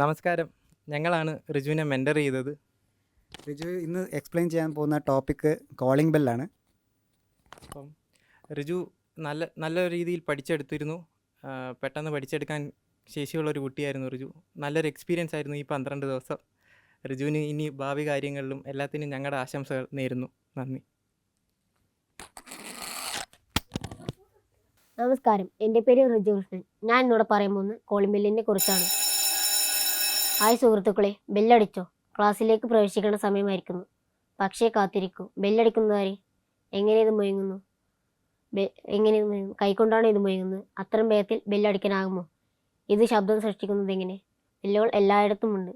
നമസ്കാരം. ഞങ്ങളാണ് റിജുവിനെ മെന്റർ ചെയ്തത്. റിജു ഇന്ന് എക്സ്പ്ലെയിൻ ചെയ്യാൻ പോകുന്ന ടോപ്പിക്ക് കോളിംഗ് ബെല്ലാണ് അപ്പം റിജു നല്ല നല്ല രീതിയിൽ പഠിച്ചെടുത്തിരുന്നു. പെട്ടെന്ന് പഠിച്ചെടുക്കാൻ ശേഷിയുള്ള ഒരു കുട്ടിയായിരുന്നു റിജു. നല്ലൊരു എക്സ്പീരിയൻസ് ആയിരുന്നു ഈ പന്ത്രണ്ട് ദിവസം. റിജുവിന് ഇനി ഭാവി കാര്യങ്ങളിലും എല്ലാത്തിനും ഞങ്ങളുടെ ആശംസകൾ നേരുന്നു. നന്ദി. നമസ്കാരം. എന്റെ പേര് റിജു കൃഷ്ണൻ. ഞാൻ ഇന്നിവിടെ പറയാൻ പോകുന്നത് കോളിംഗ് ബെല്ലിനെ കുറിച്ചാണ്. ഹായ് സുഹൃത്തുക്കളെ ബെല്ലടിച്ചോ? ക്ലാസ്സിലേക്ക് പ്രവേശിക്കേണ്ട സമയമായിരിക്കുന്നു. പക്ഷേ കാത്തിരിക്കൂ. ബെല്ലടിക്കുന്നതാരെ എങ്ങനെ ഇത് മുയങ്ങുന്നു എങ്ങനെ കൈകൊണ്ടാണ് ഇത് മുയങ്ങുന്നത് അത്രയും വേഗത്തിൽ ബെല്ലടിക്കാനാകുമോ? ഇത് ശബ്ദം സൃഷ്ടിക്കുന്നത് എങ്ങനെ? ബെല്ലുകൾ എല്ലായിടത്തുമുണ്ട്.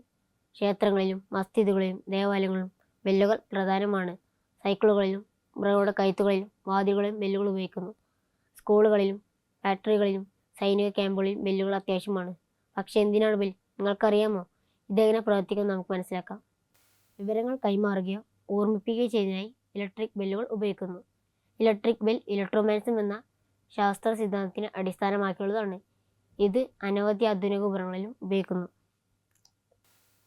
ക്ഷേത്രങ്ങളിലും മസ്ജിദുകളിലും ദേവാലയങ്ങളിലും ബെല്ലുകൾ പ്രധാനമാണ്. സൈക്കിളുകളിലും മൃഗങ്ങളുടെ കൈത്തുകളിലും വാതിലുകളിലും ബെല്ലുകൾ ഉപയോഗിക്കുന്നു. സ്കൂളുകളിലും ഫാക്ടറികളിലും സൈനിക ക്യാമ്പുകളിലും ബെല്ലുകൾ അത്യാവശ്യമാണ്. പക്ഷേ എന്തിനാണ് ബെൽ നിങ്ങൾക്കറിയാമോ? ഇതെങ്ങനെ പ്രവർത്തിക്കുമെന്ന് നമുക്ക് മനസ്സിലാക്കാം. വിവരങ്ങൾ കൈമാറുകയോ ഓർമ്മിപ്പിക്കുകയോ ചെയ്യുന്നതിനായി ഇലക്ട്രിക് ബെല്ലുകൾ ഉപയോഗിക്കുന്നു. ഇലക്ട്രിക് ബെൽ ഇലക്ട്രോമാനിസം എന്ന ശാസ്ത്ര സിദ്ധാന്തത്തിന് അടിസ്ഥാനമാക്കിയുള്ളതാണ്. ഇത് അനവധി ആധുനിക ഉപകരണങ്ങളിലും ഉപയോഗിക്കുന്നു.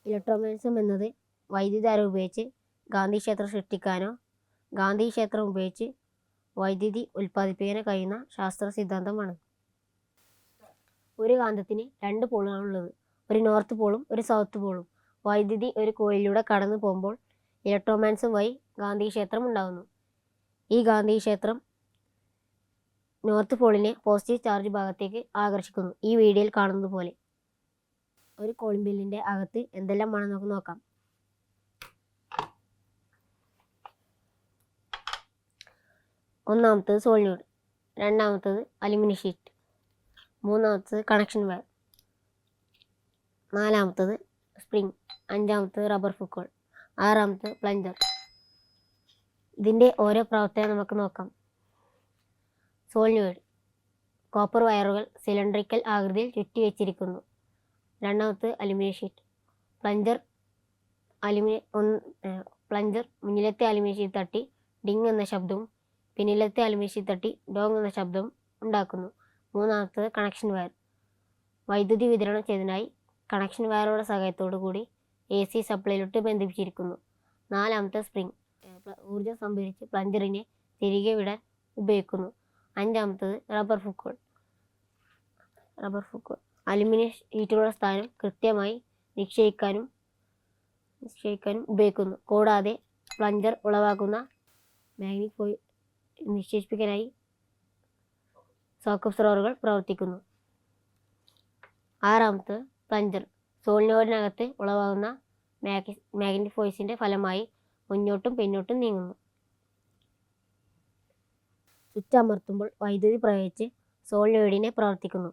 ഇലക്ട്രോമാനിസം എന്നത് വൈദ്യുതധാര ഉപയോഗിച്ച് ഗാന്ധിക്ഷേത്രം സൃഷ്ടിക്കാനോ ഗാന്ധിക്ഷേത്രം ഉപയോഗിച്ച് വൈദ്യുതി ഉൽപ്പാദിപ്പിക്കാനോ കഴിയുന്ന ശാസ്ത്ര സിദ്ധാന്തമാണ്. ഒരു കാന്തത്തിന് രണ്ട് പോളുകളാണുള്ളത്. ഒരു നോർത്ത് പോളും ഒരു സൗത്ത് പോളും വൈദ്യുതി ഒരു കോയിലൂടെ കടന്നു പോകുമ്പോൾ ഇലക്ട്രോമാൻസും വഴി ഗാന്ധിക്ഷേത്രം ഉണ്ടാകുന്നു. ഈ ഗാന്ധി ക്ഷേത്രം നോർത്ത് പോളിനെ പോസിറ്റീവ് ചാർജ് ഭാഗത്തേക്ക് ആകർഷിക്കുന്നു. ഈ വീഡിയോയിൽ കാണുന്നത് പോലെ. ഒരു കോളിംബില്ലിന്റെ അകത്ത് അകത്ത് എന്തെല്ലാമാണെന്ന് നമുക്ക് നോക്കാം. ഒന്നാമത്തത് സോളിനോഡ് രണ്ടാമത്തത് അലുമിനിയം ഷീറ്റ് മൂന്നാമത്തത് കണക്ഷൻ വയർ നാലാമത്തത് സ്പ്രിംഗ് അഞ്ചാമത്തത് റബ്ബർ ഫുക്കോൾ ആറാമത്തത് പ്ലഞ്ചർ ഇതിന്റെ ഓരോ പ്രവർത്തനം നമുക്ക് നോക്കാം. സോളിനോയിഡ് കോപ്പർ വയറുകൾ സിലിണ്ടറിക്കൽ ആകൃതിയിൽ ചുറ്റി വെച്ചിരിക്കുന്നു. രണ്ടാമത്തത് അലുമിനിയം ഷീറ്റ് പ്ലഞ്ചർ അലുമിനിയം ഒന്ന് പ്ലഞ്ചർ മുന്നിലത്തെ അലുമിനിയം ഷീറ്റ് തട്ടി ഡിങ് എന്ന ശബ്ദവും പിന്നിലത്തെ അലുമിനിയം ഷീറ്റ് തട്ടി ഡോങ് എന്ന ശബ്ദവും ഉണ്ടാക്കുന്നു. മൂന്നാമത്തത് കണക്ഷൻ വയർ വൈദ്യുതി വിതരണം ചെയ്തതിനായി കണക്ഷൻ വയറുകളുടെ സഹായത്തോടു കൂടി എ സി സപ്ലൈയിലോട്ട് ബന്ധിപ്പിച്ചിരിക്കുന്നു. നാലാമത്തെ സ്പ്രിംഗ് ഊർജം സംഭരിച്ച് പ്ലഞ്ചറിനെ തിരികെ വിടാൻ ഉപയോഗിക്കുന്നു. അഞ്ചാമത്തത് റബ്ബർ ഫുക്കോൾ റബ്ബർ ഫുക്കോൾ. അലുമിനിയം ഷീറ്റുകളുടെ സ്ഥാനം കൃത്യമായി നിശ്ചയിക്കാനും നിശ്ചയിക്കാനും ഉപയോഗിക്കുന്നു. കൂടാതെ പ്ലഞ്ചർ ഉളവാക്കുന്ന മാഗ്നിക് ഫോയിൽ നിശ്ചയിപ്പിക്കാനായി സോക്കപ്പ് സ്രോറുകൾ പ്രവർത്തിക്കുന്നു. ആറാമത്തെ പ്ലഞ്ചർ സോളിനോടിനകത്ത് ഉളവാകുന്ന മാഗ് മാഗ്നറ്റിക് ഫോഴ്സിന്റെ ഫലമായി മുന്നോട്ടും പിന്നോട്ടും നീങ്ങുന്നു. സ്വിച്ച് അമർത്തുമ്പോൾ വൈദ്യുതി പ്രയോഗിച്ച് സോളിനോയിഡിനെ പ്രവർത്തിക്കുന്നു.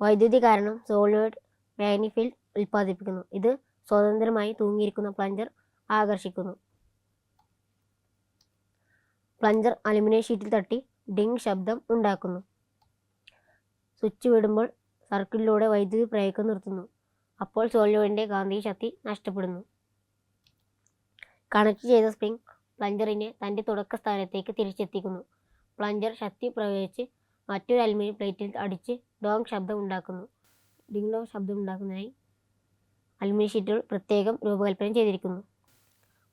വൈദ്യുതി കാരണം സോളിനോയിഡ് മാഗ്നറ്റിക് ഫീൽഡ് ഉൽപ്പാദിപ്പിക്കുന്നു. ഇത് സ്വതന്ത്രമായി തൂങ്ങിയിരിക്കുന്ന പ്ലഞ്ചർ ആകർഷിക്കുന്നു. പ്ലഞ്ചർ അലുമിനിയം ഷീറ്റിൽ തട്ടി ഡിങ് ശബ്ദം ഉണ്ടാക്കുന്നു. സ്വിച്ച് വിടുമ്പോൾ സർക്യൂട്ടിലൂടെ വൈദ്യുതി പ്രയക്കം നിർത്തുന്നു. അപ്പോൾ സോളിനോയിഡിന്റെ കാന്തിക ശക്തി നഷ്ടപ്പെടുന്നു. കണക്ട് ചെയ്ത സ്പ്രിംഗ് പ്ലഞ്ചറിനെ തന്റെ തുടക്ക സ്ഥാനത്തേക്ക് തിരിച്ചെത്തിക്കുന്നു. പ്ലഞ്ചർ ശക്തി പ്രയോഗിച്ച് മറ്റൊരു അലുമിനിയം പ്ലേറ്റിൽ അടിച്ച് ഡോങ് ശബ്ദം ഉണ്ടാക്കുന്നു. ഡിങ് ഡോങ് ശബ്ദം ഉണ്ടാക്കുന്നതിനായി അലുമിനിയം ഷീറ്റുകൾ പ്രത്യേകം രൂപകൽപ്പന ചെയ്തിരിക്കുന്നു.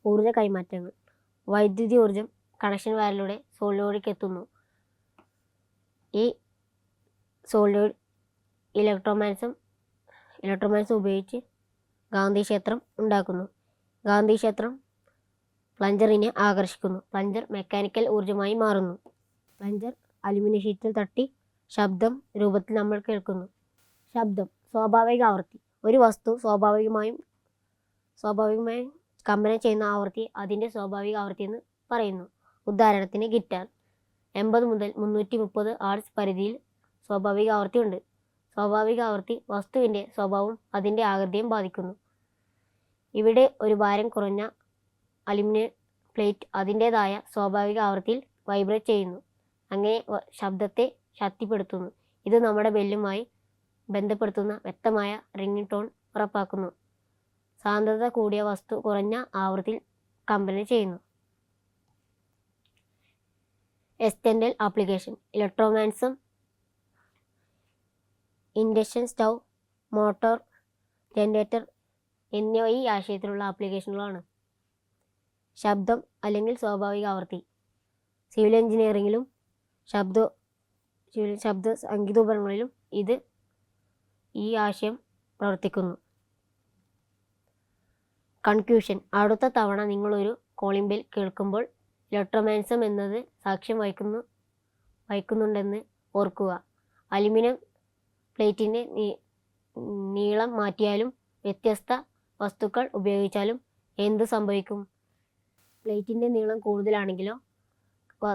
ഊർജ കൈമാറ്റങ്ങൾ. വൈദ്യുതി ഊർജം കണക്ഷൻ വയറിലൂടെ സോളിനോയിഡിലേക്ക് എത്തുന്നു. ഈ സോളിനോയിഡ് ഇലക്ട്രോമാൻസം ഇലക്ട്രോമാൻസം ഉപയോഗിച്ച് ഗാന്ധി ക്ഷേത്രം ഉണ്ടാക്കുന്നു. ഗാന്ധി ക്ഷേത്രം പ്ലഞ്ചറിനെ ആകർഷിക്കുന്നു. പ്ലഞ്ചർ മെക്കാനിക്കൽ ഊർജമായി മാറുന്നു. പ്ലഞ്ചർ അലുമിനിയം ഷീറ്റിൽ തട്ടി ശബ്ദം രൂപത്തിൽ നമ്മൾ കേൾക്കുന്നു. ശബ്ദം സ്വാഭാവിക ആവൃത്തി. ഒരു വസ്തു സ്വാഭാവികമായും സ്വാഭാവികമായും കമ്പനം ചെയ്യുന്ന ആവൃത്തി അതിന്റെ സ്വാഭാവിക ആവൃത്തി എന്ന് പറയുന്നു. ഉദാഹരണത്തിന് ഗിറ്റാർ എൺപത് മുതൽ മുന്നൂറ്റി മുപ്പത് ആർട്സ് പരിധിയിൽ സ്വാഭാവിക ആവൃത്തിയുണ്ട് സ്വാഭാവിക ആവൃത്തി വസ്തുവിന്റെ സ്വഭാവവും അതിന്റെ ആകൃതിയും ബാധിക്കുന്നു. ഇവിടെ ഒരു ഭാരം കുറഞ്ഞ അലുമിനിയം പ്ലേറ്റ് അതിന്റേതായ സ്വാഭാവിക ആവൃത്തിയിൽ വൈബ്രേറ്റ് ചെയ്യുന്നു. അങ്ങനെ ശബ്ദത്തെ ശക്തിപ്പെടുത്തുന്നു. ഇത് നമ്മുടെ ബെല്ലുമായി ബന്ധപ്പെടുത്തുന്ന വ്യക്തമായ റിംഗ് ടോൺ ഉറപ്പാക്കുന്നു. സാന്ദ്രത കൂടിയ വസ്തു കുറഞ്ഞ ആവൃത്തിയിൽ കമ്പനി ചെയ്യുന്നു. എസ്റ്റെൻഡൽ application. Electromagnetism induction stove motor generator എന്നിവ ഈ ആശയത്തിലുള്ള ആപ്ലിക്കേഷനുകളാണ്. ശബ്ദം അല്ലെങ്കിൽ സ്വാഭാവിക ആവൃത്തി. സിവിൽ എഞ്ചിനീയറിങ്ങിലും ശബ്ദ ശബ്ദ സംഗീതോപകരണങ്ങളിലും ഇത് ഈ ആശയം പ്രവർത്തിക്കുന്നു. കൺക്യൂഷൻ അടുത്ത തവണ നിങ്ങളൊരു കോളിംഗ് ബെൽ കേൾക്കുമ്പോൾ ഇലക്ട്രോമാൻസം എന്നത് സാക്ഷ്യം വഹിക്കുന്നു വഹിക്കുന്നുണ്ടെന്ന് ഓർക്കുക. അലുമിനിയം പ്ലേറ്റിന്റെ നീളം മാറ്റിയാലും വ്യത്യസ്ത വസ്തുക്കൾ ഉപയോഗിച്ചാലും എന്ത് സംഭവിക്കും? പ്ലേറ്റിന്റെ നീളം കൂടുതലാണെങ്കിലോ?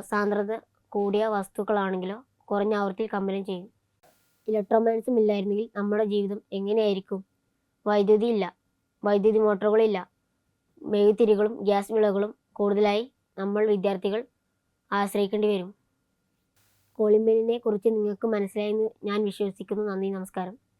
സാന്ദ്രത കൂടിയ വസ്തുക്കളാണെങ്കിലോ? കുറഞ്ഞ ആവൃത്തിയിൽ കമ്പനം ചെയ്യും. ഇലക്ട്രോമാൻസും ഇല്ലായിരുന്നെങ്കിൽ നമ്മുടെ ജീവിതം എങ്ങനെയായിരിക്കും? വൈദ്യുതി ഇല്ല. വൈദ്യുതി മോട്ടോറുകളില്ല. മെഴുതിരികളും ഗ്യാസ് വിളകളും കൂടുതലായി നമ്മൾ വിദ്യാർത്ഥികൾ ആശ്രയിക്കേണ്ടി വരും. കോളിംബെലിനെ കുറിച്ച് നിങ്ങൾക്ക് മനസ്സിലായെന്ന് ഞാൻ വിശ്വസിക്കുന്നു. നന്ദി നമസ്കാരം.